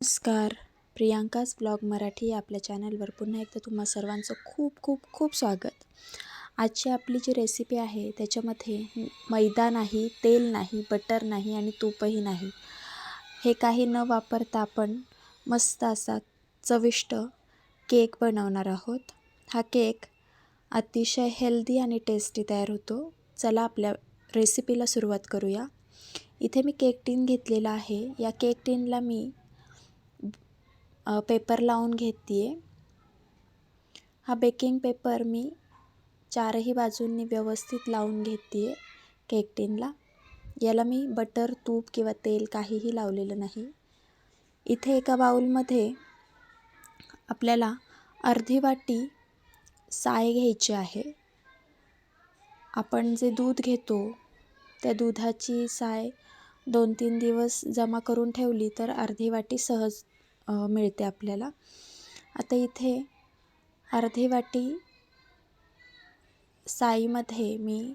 नमस्कार. प्रियांकाच ब्लॉग मराठी आपल्या चॅनलवर पुन्हा एकदा तुम्हा सर्वांचं खूप खूप खूप स्वागत. आजची आपली जी रेसिपी आहे त्याच्यामध्ये मैदा नाही तेल नाही बटर नाही आणि तूपही नाही. हे काही न वापरता आपण मस्त असा चविष्ट केक बनवणार आहोत. हा केक अतिशय हेल्दी आणि टेस्टी तयार होतो. चला आपल्या रेसिपीला सुरुवात करूया. इथे मी केक टीन घेतलेला आहे. या केक टीनला मी पेपर लावून घेते आहे हा बेकिंग पेपर मी चारही बाजूंनी व्यवस्थित लावून घेते आहे केक टीनला याला मी बटर तूप किंवा तेल काहीही लावलेलं नाही. इथे एका बाऊलमध्ये आपल्याला अर्धी वाटी साय घ्यायची आहे. आपण जे दूध घेतो त्या दुधाची साय दोन तीन दिवस जमा करून ठेवली तर अर्धी वाटी सहज मिळते आपल्याला. आता इथे अर्धी वाटी साईमध्ये मी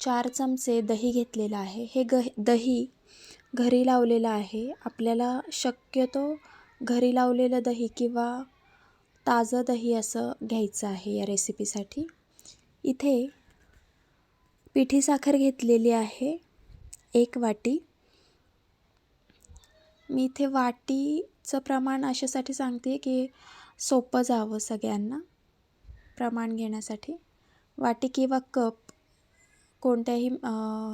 चार चमचे दही घेतलेलं आहे. हे ग दही घरी लावलेलं आहे. आपल्याला शक्यतो घरी लावलेलं दही किंवा ताजं दही असं घ्यायचं आहे या रेसिपीसाठी. इथे पिठी साखर घेतलेली आहे. एक वाटी. मी इथे वाटीचं प्रमाण अशासाठी सांगते की सोपं जावं सगळ्यांना प्रमाण घेण्यासाठी. वाटी किंवा कप कोणत्याही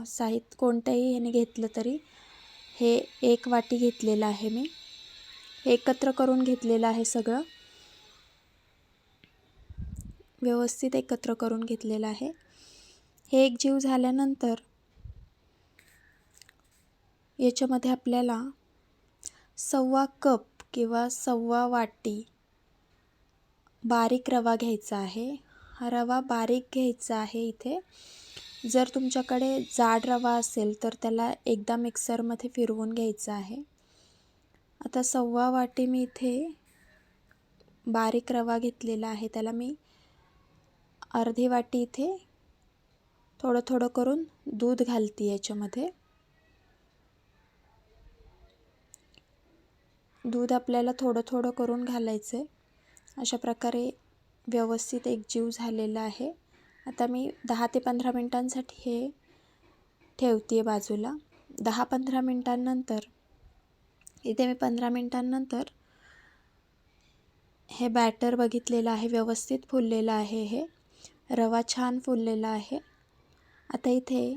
साहित्य कोणत्याही ह्याने घेतलं तरी हे एक वाटी घेतलेलं आहे मी. एकत्र करून घेतलेलं आहे सगळं. व्यवस्थित एकत्र करून घेतलेलं आहे. हे एक जीव झाल्यानंतर याच्यामध्ये आपल्याला सव्वा कप किंवा सव्वा वाटी बारीक रवा घ्यायचा आहे. हा रवा बारीक घ्यायचा आहे इथे. जर तुमच्याकडे जाड रवा असेल तर त्याला एकदा मिक्सरमध्ये फिरवून घ्यायचा आहे. आता सव्वा वाटी मी इथे बारीक रवा घेतलेला आहे. त्याला मी अर्धी वाटी इथे थोडं थोडं करून दूध घालते याच्यामध्ये. दूध आपल्याला थोडं थोडं करून घालायचं आहे अशा प्रकारे व्यवस्थित एकजीव झालेला आहे. आता मी दहा ते पंधरा मिनटांसाठी हे ठेवते आहे बाजूला. दहा पंधरा मिनटांनंतर इथे मी पंधरा मिनटांनंतर हे बॅटर बघितलेलं आहे व्यवस्थित फुललेलं आहे हे. रवा छान फुललेला आहे. आता इथे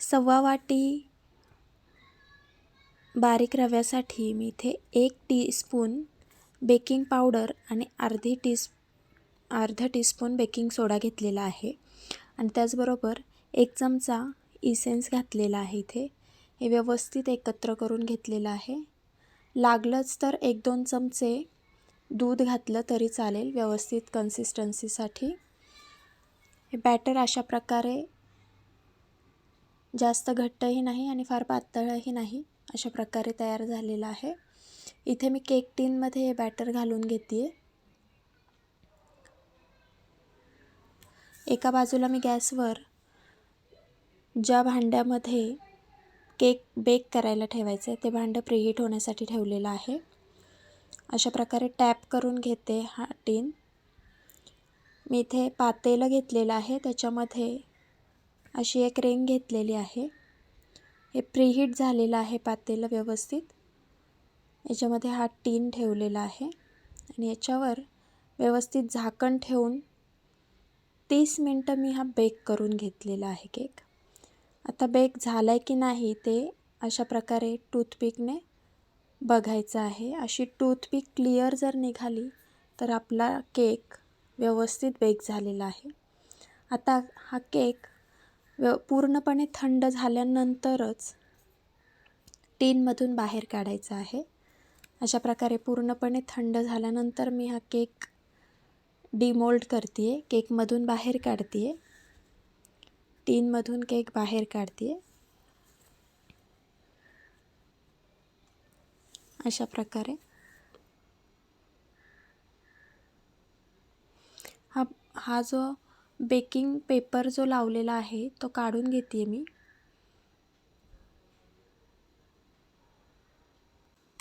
सव्वा वाटी बारीक रव्यासाठी मी इथे एक टीस्पून बेकिंग पावडर आणि अर्धी टीस् अर्धा टीस्पून बेकिंग सोडा घेतलेला आहे. आणि त्याचबरोबर एक चमचा इसेन्स घातलेला आहे इथे. हे व्यवस्थित एकत्र करून घेतलेलं आहे. लागलंच तर एक दोन चमचे दूध घातलं तरी चालेल व्यवस्थित कन्सिस्टन्सीसाठी हे बॅटर अशा प्रकारे जास्त घट्टही नाही आणि फार पातळही नाही. अशा प्रकारे तयार झालेला आहे. इथे मी केक टीनमध्ये हे बॅटर घालून घेते. एका बाजूला मी गॅसवर ज्या भांड्यामध्ये केक बेक करायला ठेवायचं आहे ते भांडं प्रिहीट होण्यासाठी ठेवलेलं आहे. अशा प्रकारे टॅप करून घेते हा टीन. मी इथे पातेलं घेतलेलं आहे त्याच्यामध्ये अशी एक रिंग घेतलेली आहे. हे प्रीहीट झालेलं आहे पातेलं व्यवस्थित. याच्यामध्ये हा टीन ठेवलेला आहे आणि याच्यावर व्यवस्थित झाकण ठेवून तीस मिनटं मी हा बेक करून घेतलेला आहे केक. आता बेक झाला आहे की नाही ते अशा प्रकारे टूथपिकने बघायचं आहे. अशी टूथपिक क्लिअर जर निघाली तर आपला केक व्यवस्थित बेक झालेला आहे. आता हा केक व्य पूर्णपणे थंड झाल्यानंतरच टीनमधून बाहेर काढायचा आहे. अशा प्रकारे पूर्णपणे थंड झाल्यानंतर मी हा केक डिमोल्ड करते आहे केकमधून बाहेर काढते आहे टीनमधून केक बाहेर काढते आहे अशा प्रकारे. हा हा जो बेकिंग पेपर जो लावलेला आहे तो काढून घेते मी.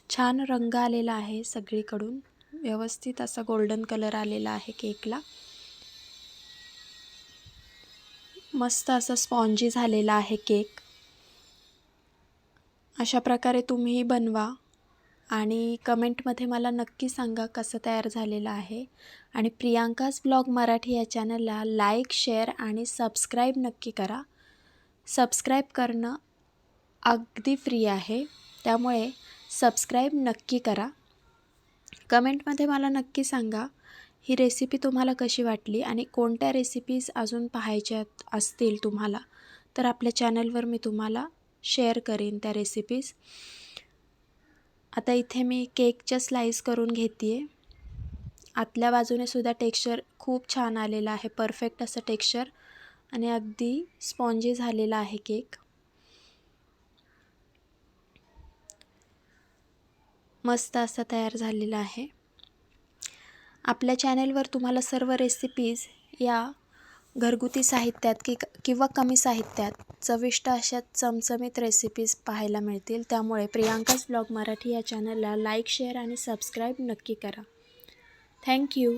छान रंग आलेला आहे सगळीकडून. व्यवस्थित असा गोल्डन कलर आलेला आहे केकला मस्त असा स्पॉन्जी झालेला आहे केक अशा प्रकारे तुम्हीही बनवा. आणि कमेंटमध्ये मला नक्की सांगा कसं तयार झालेलं आहे. आणि प्रियांकाज ब्लॉग मराठी या चॅनलला लाईक शेअर आणि सबस्क्राईब नक्की करा. सबस्क्राईब करणं अगदी फ्री आहे. त्यामुळे सबस्क्राईब नक्की करा. कमेंटमध्ये मला नक्की सांगा ही रेसिपी तुम्हाला कशी वाटली आणि कोणत्या रेसिपीज अजून पाहायच्या असतील तुम्हाला तर आपल्या चॅनलवर मी तुम्हाला शेअर करेन त्या रेसिपीज आता इथे मी केकच्या स्लाईस करून घेते आहे आतल्या बाजूने सुद्धा टेक्स्चर खूप छान आलेलं आहे. परफेक्ट असं टेक्स्चर. आणि अगदी स्पॉन्जी झालेला आहे केक. मस्त असा तयार झालेला आहे. आपल्या चॅनेलवर तुम्हाला सर्व रेसिपीज या घरगुती साहित्यात कि किंवा कमी साहित्यात चविष्ट अशा चमचमीत रेसिपीज पाहायला मिळतील. त्यामुळे प्रियांकाज ब्लॉग मराठी या चॅनलला लाईक शेअर आणि सबस्क्राईब नक्की करा. थँक्यू